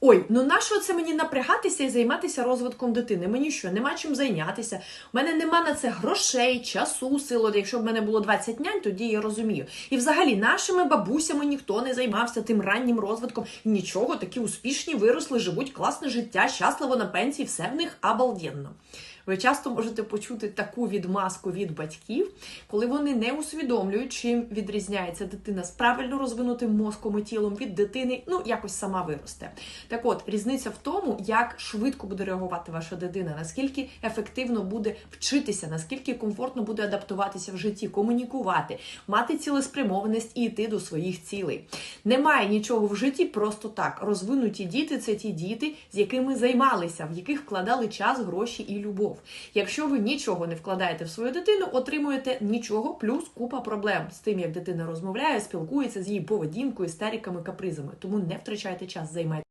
Ой, ну нащо це мені напрягатися і займатися розвитком дитини? Мені що, нема чим зайнятися? У мене нема на це грошей, часу, сил. От Якщо б мене було 20 нянь, тоді я розумію. І взагалі нашими бабусями ніхто не займався тим раннім розвитком. Нічого, такі успішні виросли, живуть класне життя, щасливо на пенсії, все в них обалденно. Ви часто можете почути таку відмазку від батьків, коли вони не усвідомлюють, чим відрізняється дитина з правильно розвинутим мозком і тілом від дитини, ну якось сама виросте. Так от, різниця в тому, як швидко буде реагувати ваша дитина, наскільки ефективно буде вчитися, наскільки комфортно буде адаптуватися в житті, комунікувати, мати цілеспрямованість і йти до своїх цілей. Немає нічого в житті просто так. Розвинуті діти це ті діти, з якими займалися, в яких вкладали час, гроші і любов. Якщо ви нічого не вкладаєте в свою дитину, отримуєте нічого, плюс купа проблем з тим, як дитина розмовляє, спілкується з її поведінкою, істериками, капризами. Тому не втрачайте час, займайте.